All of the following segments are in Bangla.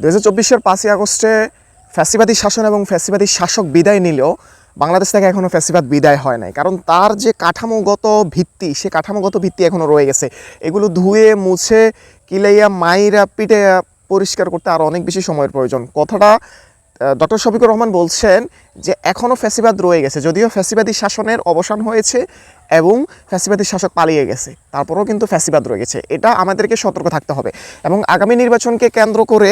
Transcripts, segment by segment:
দু হাজার চব্বিশের পাঁচই আগস্টে ফ্যাসিবাদী শাসন এবং ফ্যাসিবাদী শাসক বিদায় নিলেও বাংলাদেশ থেকে এখনও ফ্যাসিবাদ বিদায় হয় নাই। কারণ তার যে কাঠামোগত ভিত্তি, সে কাঠামোগত ভিত্তি এখনও রয়ে গেছে। এগুলো ধুয়ে, মুছে, কিলাইয়া, মাইরা পিটে পরিষ্কার করতে আর অনেক বেশি সময়ের প্রয়োজন। কথাটা ডক্টর শফিকুর রহমান বলছেন যে এখনও ফ্যাসিবাদ রয়ে গেছে, যদিও ফ্যাসিবাদী শাসনের অবসান হয়েছে এবং ফ্যাসিবাদী শাসক পালিয়ে গেছে, তারপরেও কিন্তু ফ্যাসিবাদ রয়ে গেছে। এটা আমাদেরকে সতর্ক থাকতে হবে এবং আগামী নির্বাচনকে কেন্দ্র করে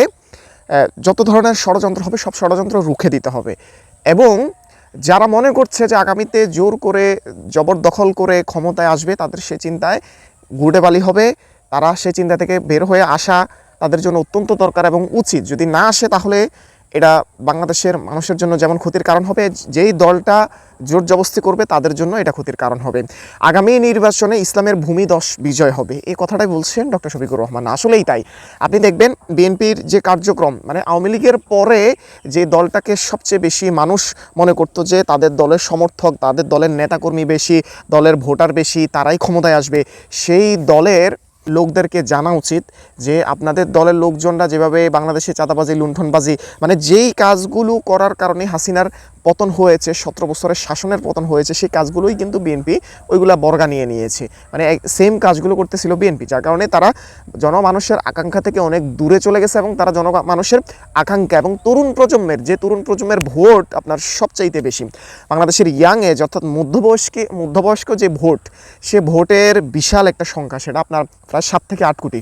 যত ধরনের ষড়যন্ত্র হবে, সব ষড়যন্ত্র রুখে দিতে হবে এবং যারা মনে করছে যে আগামীতে জোর করে, জবরদখল করে ক্ষমতায় আসবে, তাদের সে চিন্তায় গুড়ে বালি হবে। তারা সে চিন্তা থেকে বের হয়ে আসা তাদের জন্য অত্যন্ত দরকার এবং উচিত। যদি না আসে তাহলে এটা বাংলাদেশের মানুষের জন্য যেমন ক্ষতির কারণ হবে, যেই দলটা জোর জবস্তি করবে তাদের জন্য এটা ক্ষতির কারণ হবে। আগামী নির্বাচনে ইসলামের ভূমি দশ বিজয় হবে। এই কথাটাই বলছেন ডক্টর শফিকুর রহমান। আসলেই তাই। আপনি দেখবেন বিএনপির যে কার্যক্রম মানে আওয়ামী লীগের পরে যে দলটাকে সবচেয়ে বেশি মানুষ মনে করতো যে তাদের দলের সমর্থক, তাদের দলের নেতাকর্মী বেশি, দলের ভোটার বেশি, তারাই ক্ষমতায় আসবে, সেই দলের লোকদেরকে জানা উচিত যে আপনাদের দলের লোকজনরা যেভাবে বাংলাদেশে চাঁদাবাজি, লুণ্ঠনবাজি মানে যেই কাজগুলো করার কারণে হাসিনার পতন হয়েছে, সতেরো বছরের শাসনের পতন হয়েছে, সেই কাজগুলোই কিন্তু বিএনপি ওইগুলা বর্গা নিয়ে নিয়েছে। মানে সেম কাজগুলো করতেছিল বিএনপি, যার কারণে তারা জনমানুষের আকাঙ্ক্ষা থেকে অনেক দূরে চলে গেছে এবং তারা জন মানুষের আকাঙ্ক্ষা এবং তরুণ প্রজন্মের, যে তরুণ প্রজন্মের ভোট আপনার সবচাইতে বেশি। বাংলাদেশের ইয়াং এজ অর্থাৎ মধ্যবয়স্কে, মধ্যবয়স্ক যে ভোট, সে ভোটের বিশাল একটা সংখ্যা, সেটা আপনার প্রায় সাত থেকে আট কোটি।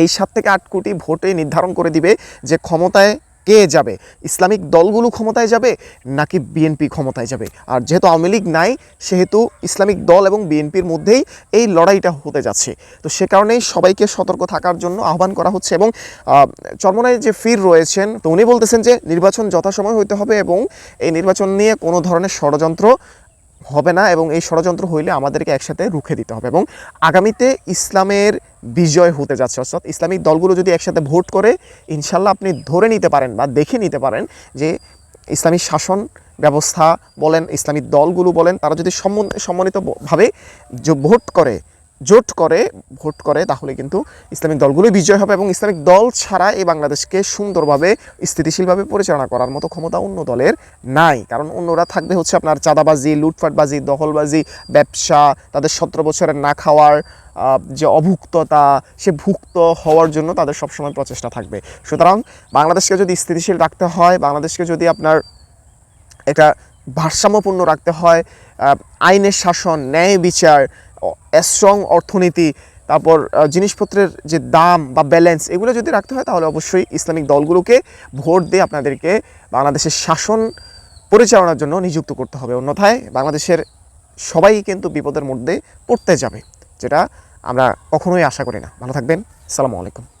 এই সাত থেকে আট কোটি ভোটে নির্ধারণ করে দিবে যে ক্ষমতায় কে যাবে? ইসলামিক দলগুলো ক্ষমতায় যাবে নাকি বিএনপি ক্ষমতায় যাবে? আর যেহেতু আওয়ামী লীগ নাই, সেহেতু ইসলামিক দল এবং বিএনপির মধ্যেই এই লড়াইটা হতে যাচ্ছে। তো সে কারণেই সবাইকে সতর্ক থাকার জন্য আহ্বান করা হচ্ছে এবং চর্মনায় যে ফির রয়েছেন, তো উনি বলতেছেন যে নির্বাচন যথাসময় হইতে হবে এবং এই নির্বাচন নিয়ে কোনো ধরনের ষড়যন্ত্র হবে না এবং এই ষড়যন্ত্র হইলে আমাদেরকে একসাথে রুখে দিতে হবে এবং আগামীতে ইসলামের বিজয় হতে যাচ্ছে। অর্থাৎ ইসলামিক দলগুলো যদি একসাথে ভোট করে, ইনশাল্লাহ আপনি ধরে নিতে পারেন বা দেখে নিতে পারেন যে ইসলামী শাসন ব্যবস্থা বলেন, ইসলামিক দলগুলো বলেন, তারা যদি সম্মন- সম্মানিতভাবে যে ভোট করে জোট করে, ভোট করে, তাহলে কিন্তু ইসলামিক দলগুলোই বিজয় হবে এবং ইসলামিক দল ছাড়া এই বাংলাদেশকে সুন্দরভাবে, স্থিতিশীলভাবে পরিচালনা করার মতো ক্ষমতা অন্য দলের নাই। কারণ অন্যরা থাকবে হচ্ছে আপনার চাঁদাবাজি লুটফাটবাজি দখলবাজি, ব্যবসা, তাদের সতেরো বছরের না খাওয়ার যে অভুক্ততা, সে ভুক্ত হওয়ার জন্য তাদের সবসময় প্রচেষ্টা থাকবে। সুতরাং বাংলাদেশকে যদি স্থিতিশীল রাখতে হয়, বাংলাদেশকে যদি আপনার এটা ভারসাম্যপূর্ণ রাখতে হয় আইনের শাসন, ন্যায় বিচার স্ট্রং অর্থনীতি, তারপর জিনিসপত্রের যে দাম বা ব্যালেন্স এগুলো যদি রাখতে হয়, তাহলে অবশ্যই ইসলামিক দলগুলোকে ভোট দিয়ে আপনাদেরকে বাংলাদেশের শাসন পরিচালনার জন্য নিযুক্ত করতে হবে। অন্যথায় বাংলাদেশের সবাই কিন্তু বিপদের মধ্যে পড়তে যাবে, যেটা আমরা কখনোই আশা করি না। ভালো থাকবেন। সালামু আলাইকুম।